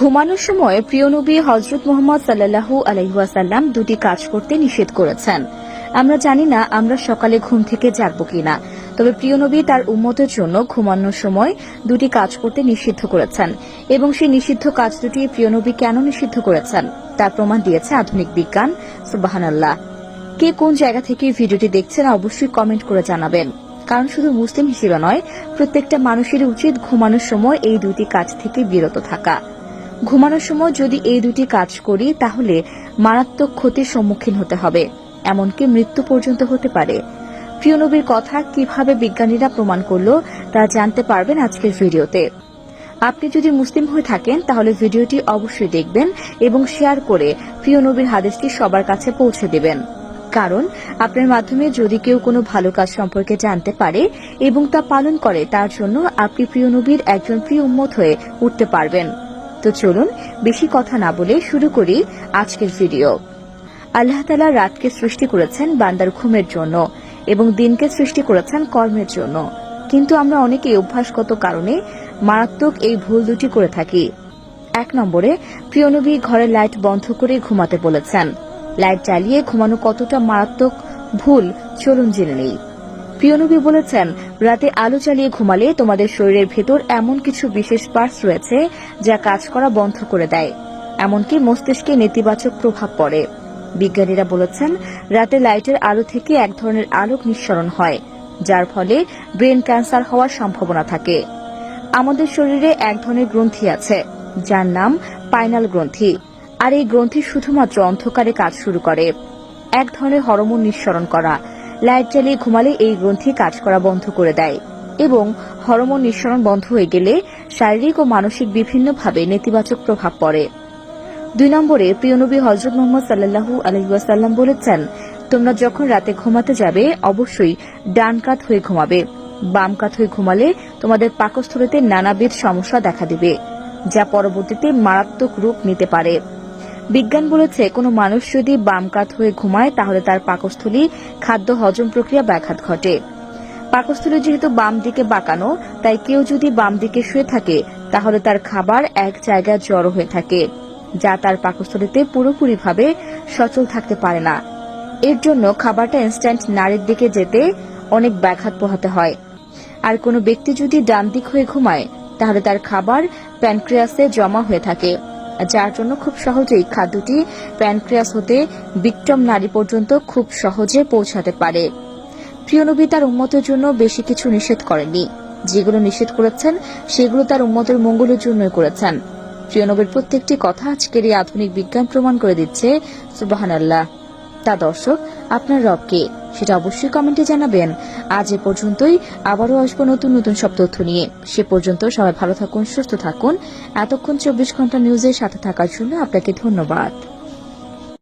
ঘুমানোর সময় প্রিয় নবী হজরত মোহাম্মদ সাল্লাহু আলহিহাসাল্লাম দুটি কাজ করতে নিষেধ করেছেন। আমরা জানি না আমরা সকালে ঘুম থেকে জাগব কিনা, তবে প্রিয় নবী তার উন্মতের জন্য ঘুমানোর সময় দুটি কাজ করতে নিষিদ্ধ করেছেন এবং সেই নিষিদ্ধ কাজ দুটি প্রিয় নবী কেন নিষিদ্ধ করেছেন তার প্রমাণ দিয়েছে আধুনিক বিজ্ঞান। সুবাহানাল্লাহ। কে কোন জায়গা থেকে ভিডিওটি দেখছেন অবশ্যই কমেন্ট করে জানাবেন। কারণ শুধু মুসলিম হিসেবে নয়, প্রত্যেকটা মানুষেরই উচিত ঘুমানোর সময় এই দুটি কাজ থেকে বিরত থাকা। ঘুমানোর সময় যদি এই দুটি কাজ করি, তাহলে মারাত্মক ক্ষতির সম্মুখীন হতে হবে। এমনকি মৃত্যু পর্যন্ত হতে পারে। প্রিয় নবীর কথা কীভাবে বিজ্ঞানীরা প্রমাণ করল, তা জানতে পারবেন আজকের ভিডিওতে। আপনি যদি মুসলিম হয়ে থাকেন, তাহলে ভিডিওটি অবশ্যই দেখবেন এবং শেয়ার করে প্রিয় নবীর হাদিসটি সবার কাছে পৌঁছে দেবেন। কারণ, আপনার মাধ্যমে যদি কেউ কোনো ভালো কাজ সম্পর্কে জানতে পারে এবং তা পালন করে, তার জন্য আপনি প্রিয় নবীর একজন প্রিয় উম্মত হয়ে উঠতে পারবেন। তো চলুন বেশি কথা না বলে শুরু করি আজকের ভিডিও। আল্লাহ তালা রাতকে সৃষ্টি করেছেন বান্দার ঘুমের জন্য এবং দিনকে সৃষ্টি করেছেন কর্মের জন্য। কিন্তু আমরা অনেকে অভ্যাসগত কারণে মারাত্মক এই ভুল দুটি করে থাকি। এক নম্বরে প্রিয়নবী ঘরের লাইট বন্ধ করে ঘুমাতে বলেছেন। লাইট জ্বালিয়ে ঘুমানো কতটা মারাত্মক ভুল চলুন জেনে নেই। প্রিয়নবী বলেছেন, রাতে আলো জ্বালিয়ে ঘুমালে তোমাদের শরীরের ভেতর এমন কিছু বিশেষ পার্টস রয়েছে যা কাজ করা বন্ধ করে দেয়। এমনকি মস্তিষ্কে নেতিবাচক প্রভাব পড়ে। বিজ্ঞানীরা বলেছেন, রাতে লাইটের আলো থেকে এক ধরনের আলোক নিঃসরণ হয়, যার ফলে ব্রেন ক্যান্সার হওয়ার সম্ভাবনা থাকে। আমাদের শরীরে এক ধরনের গ্রন্থি আছে, যার নাম পাইনাল গ্রন্থি, আর এই গ্রন্থি শুধুমাত্র অন্ধকারে কাজ শুরু করে। এক ধরনের হরমোন নিঃসরণ করা লাইট জ্বালিয়ে ঘুমালে এই গ্রন্থি কাজ করা বন্ধ করে দেয় এবং হরমোন নিঃসরণ বন্ধ হয়ে গেলে শারীরিক ও মানসিক বিভিন্নভাবে নেতিবাচক প্রভাব পড়ে। দুই নম্বরে প্রিয়নবী হজরত মোহাম্মদ সাল্লাহু আলহিউসাল্লাম বলেছেন, তোমরা যখন রাতে ঘুমাতে যাবে, অবশ্যই ডান কাত হয়ে ঘুমাবে। বাম কাত হয়ে ঘুমালে তোমাদের পাকস্থলীতে নানাবিধ সমস্যা দেখা দিবে, যা পরবর্তীতে মারাত্মক রূপ নিতে পারে। বিজ্ঞান বলেছে, কোনো মানুষ যদি বাম কাত হয়ে ঘুমায়, তাহলে তার পাকস্থলী, খাদ্য হজম প্রক্রিয়া ব্যাঘাত ঘটে। পাকস্থলী যেহেতু বাম দিকে বাঁকানো, তাই কেউ যদি বাম দিকে শুয়ে থাকে, তাহলে তার খাবার এক জায়গায় জড়ো হয়ে থাকে, যা তার পাকস্থলীতে পুরোপুরিভাবে সচল থাকতে পারে না। এর জন্য খাবারটা ইনস্ট্যান্ট নারীর দিকে যেতে অনেক ব্যাঘাত পোহাতে হয়। আর কোনো ব্যক্তি যদি ডান দিক হয়ে ঘুমায়, তাহলে তার খাবার প্যানক্রিয়াসে জমা হয়ে থাকে। যার জন্য খুব সহজেই খাদ্যটি প্যানক্রিয়াস হতে বিক্টম নারী পর্যন্ত খুব সহজে পৌঁছাতে পারে। প্রিয়নবী তার উন্মতের জন্য বেশি কিছু নিষেধ করেননি। যেগুলো নিষেধ করেছেন, সেগুলো তার উন্মতের মঙ্গলের জন্যই করেছেন। প্রিয়নবীর প্রত্যেকটি কথা আজকের এই আধুনিক বিজ্ঞান প্রমাণ করে দিচ্ছে সুবাহান আল্লাহ তা দর্শক আপনার রবকে। সেটা অবশ্যই কমেন্টে জানাবেন। আজ এ পর্যন্তই। আবারও আসব নতুন নতুন সব তথ্য নিয়ে। সে পর্যন্ত সবাই ভালো থাকুন, সুস্থ থাকুন। এতক্ষণ চব্বিশ ঘণ্টা নিউজের সাথে থাকার জন্য আপনাকে ধন্যবাদ।